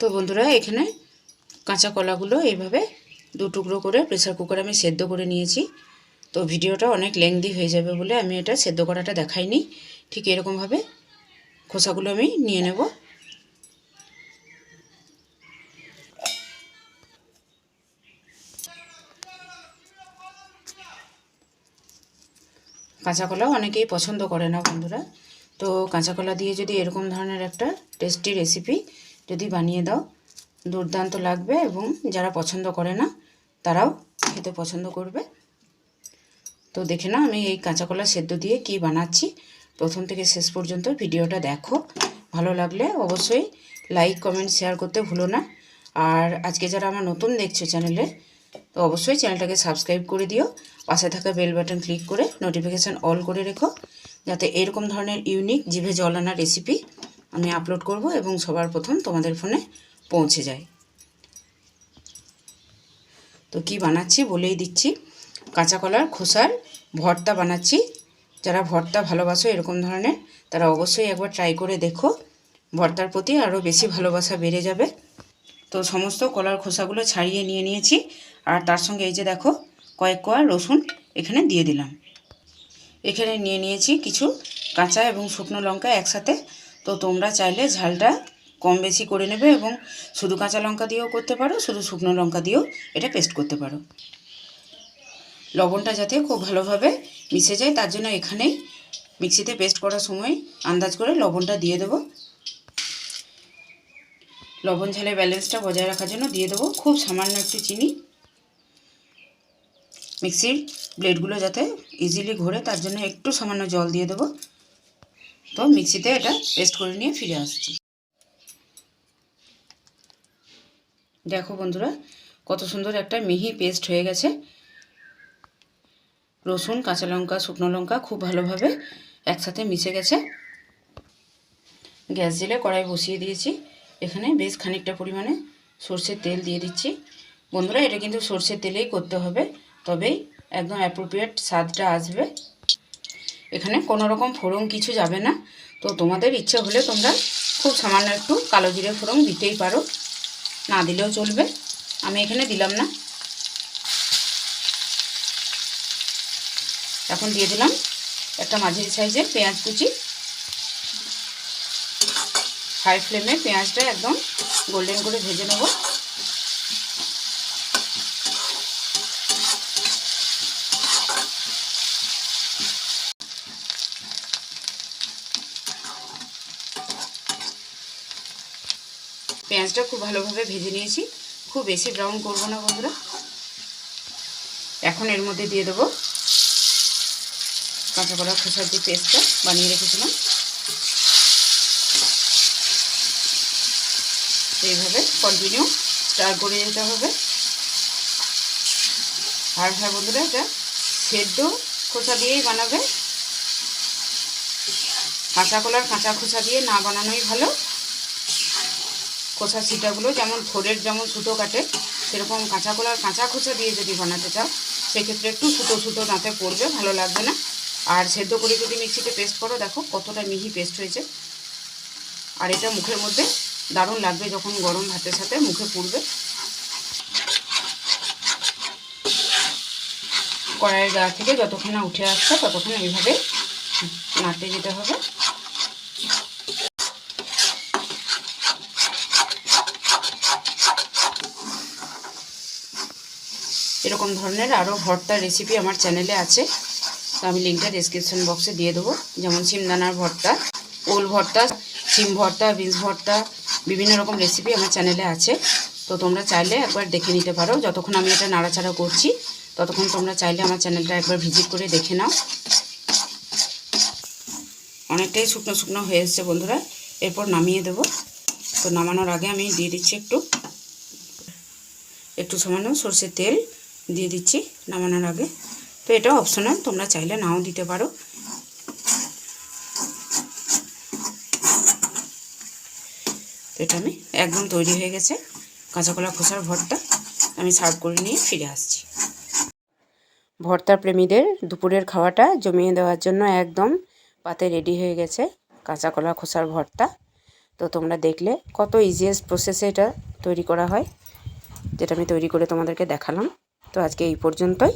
তো বন্ধুরা, এখানে কাঁচা কলাগুলো এইভাবে দু টুকরো করে প্রেসার কুকারে আমি সেদ্ধ করে নিয়েছি। তো ভিডিওটা অনেক লেংদি হয়ে যাবে বলে আমি এটা সেদ্ধ করাটা দেখাইনি। ঠিক এরকমভাবে খোসাগুলো আমি নিয়ে নেব। কাঁচা কলাও অনেকেই পছন্দ করে না বন্ধুরা। তো কাঁচা কলা দিয়ে যদি এরকম ধরনের একটা টেস্টি রেসিপি যদি বানিয়ে দাও, দুর্দান্ত লাগবে এবং যারা পছন্দ করে না, তারাও খেতে পছন্দ করবে। তো দেখে না আমি এই কাঁচা কলা সেদ্ধ দিয়ে কি বানাচ্ছি। প্রথম থেকে শেষ পর্যন্ত ভিডিওটা দেখো। ভালো লাগলে অবশ্যই লাইক, কমেন্ট, শেয়ার করতে ভুলো না। আর আজকে যারা আমার নতুন দেখছ চ্যানেলে, তো অবশ্যই চ্যানেলটাকে সাবস্ক্রাইব করে দিও। পাশে থাকা বেল বাটন ক্লিক করে নোটিফিকেশান অল করে রেখো। যাতে এরকম ধরনের ইউনিক জিভে জল আনা রেসিপি আমি আপলোড করব এবং সবার প্রথম তোমাদের ফোনে পৌঁছে যায়। তো কি বানাচ্ছি বলেই দিচ্ছি। কাঁচা কলার খোসার ভর্তা বানাচ্ছি। যারা ভর্তা ভালোবাসো এরকম ধরনের, তারা অবশ্যই একবার ট্রাই করে দেখো। ভর্তার প্রতি আরও বেশি ভালোবাসা বেড়ে যাবে। তো সমস্ত কলার খোসাগুলো ছাড়িয়ে নিয়ে নিয়েছি। আর তার সঙ্গে এই যে দেখো, কয়েক কোয়া রসুন এখানে দিয়ে দিলাম। এখানে নিয়ে নিয়েছি কিছু কাঁচা এবং শুকনো লঙ্কা একসাথে তো তোমরা চাইলে ঝালটা কম বেশি করে নেবে এবং শুধু কাঁচা লঙ্কা দিয়েও করতে পারো, শুধু শুকনো লঙ্কা দিয়েও এটা পেস্ট করতে পারো। লবণটা যাতে খুব ভালোভাবে মিশে যায়, তার জন্য এখানেই মিক্সিতে পেস্ট করার সময় আন্দাজ করে লবণটা দিয়ে দেবো। লবণ ঝালের ব্যালেন্সটা বজায় রাখার জন্য দিয়ে দেবো খুব সামান্য একটু চিনি। মিক্সির ব্লেডগুলো যাতে ইজিলি ঘোরে, তার জন্য একটু সামান্য জল দিয়ে দেবো। তো মিক্সিতে এটা পেস্ট করে নিয়ে ফিরে আসছি। দেখো বন্ধুরা, কত সুন্দর একটা মিহি পেস্ট হয়ে গেছে। রসুন, কাঁচা লঙ্কা, শুকনো লঙ্কা খুব ভালোভাবে একসাথে মিশে গেছে। গ্যাস জেলে কড়াই বসিয়ে দিয়েছি। এখানে বেশ খানিকটা পরিমাণে সর্ষের তেল দিয়ে দিচ্ছি। বন্ধুরা, এটা কিন্তু সর্ষের তেলেই করতে হবে, তবেই একদম অ্যাপ্রোপ্রিয়েট স্বাদটা আসবে। এখানে কোনো রকম ফোড়ন কিছু যাবে না। তো তোমাদের ইচ্ছে হলে তোমরা খুব সামান্য একটু কালো জিরে ফোড়ন দিতেই পারো। না দিলেও চলবে। আমি এখানে দিলাম না। এখন দিয়ে দিলাম একটা মাঝারি সাইজের পেঁয়াজ কুচি। হাই ফ্লেমে পেঁয়াজটা একদম গোল্ডেন করে ভেজে নেব। পেঁয়াজটা খুব ভালোভাবে ভেজে নিয়েছি। খুব বেশি ব্রাউন করব না বন্ধুরা। এখন এর মধ্যে দিয়ে দেবো কাঁচা কলা খোসার যে পেস্টটা বানিয়ে রেখেছিলাম। এইভাবে কন্টিনিউ স্টার করে যেতে হবে। আর হ্যাঁ বন্ধুরা, এটা সেদ্ধ খোসা দিয়েই বানাবে। কাঁচা কলার কাঁচা খোসা দিয়ে না বানানোই ভালো। খোসা ছিটাগুলো যেমন থোড়ের যেমন সুতো কাটে, সেরকম কাঁচা কলার কাঁচা খোসা দিয়ে যদি বানাতে চাও, সেক্ষেত্রে একটু সুতো সুতো দাঁতে পড়বে, ভালো লাগবে না। আর সেদ্ধ করে যদি মিক্সিতে পেস্ট করো, দেখো কতটা মিহি পেস্ট হয়েছে। আর এটা মুখের মধ্যে দারুণ লাগবে যখন গরম ভাতের সাথে মুখে পুড়বে। কড়াইয়ের গা থেকে যতক্ষণ না উঠে আসছে ততক্ষণ এইভাবে নাড়তে যেতে হবে। এরকম ধরনের আরও ভর্তার রেসিপি আমার চ্যানেলে আছে। তো আমি লিঙ্কটা ডিসক্রিপশন বক্সে দিয়ে দেবো। যেমন সিমদানার ভর্তা, ওল ভর্তা সিম ভর্তা, বিনস ভর্তা, বিভিন্ন রকম রেসিপি আমার চ্যানেলে আছে। তো তোমরা চাইলে একবার দেখে নিতে পারো। যতক্ষণ আমি এটা নাড়াচাড়া করছি, ততক্ষণ তোমরা চাইলে আমার চ্যানেলটা একবার ভিজিট করে দেখে নাও। অনেকটাই শুকনো শুকনো হয়ে এসছে বন্ধুরা। এরপর নামিয়ে দেব। তো নামানোর আগে আমি দিয়ে দিচ্ছি একটু একটু সামান্য সর্ষের তেল। দিয়ে দিচ্ছি নামানোর আগে। তো এটা অপশনাল তোমরা চাইলে নাও দিতে পারো। তো এটা আমি একদম তৈরি হয়ে গেছে কাঁচা কলা খোসার ভর্তা। আমি সার্ভ করে নিয়ে ফিরে আসছি। ভর্তা প্রেমীদের দুপুরের খাওয়াটা জমিয়ে দেওয়ার জন্য একদম পাতে রেডি হয়ে গেছে কাঁচা কলা খোসার ভর্তা। তো তোমরা দেখলে কত ইজিয়েস্ট প্রসেসে এটা তৈরি করা হয়, যেটা আমি তৈরি করে তোমাদেরকে দেখালাম। তো আজকে এই পর্যন্তই।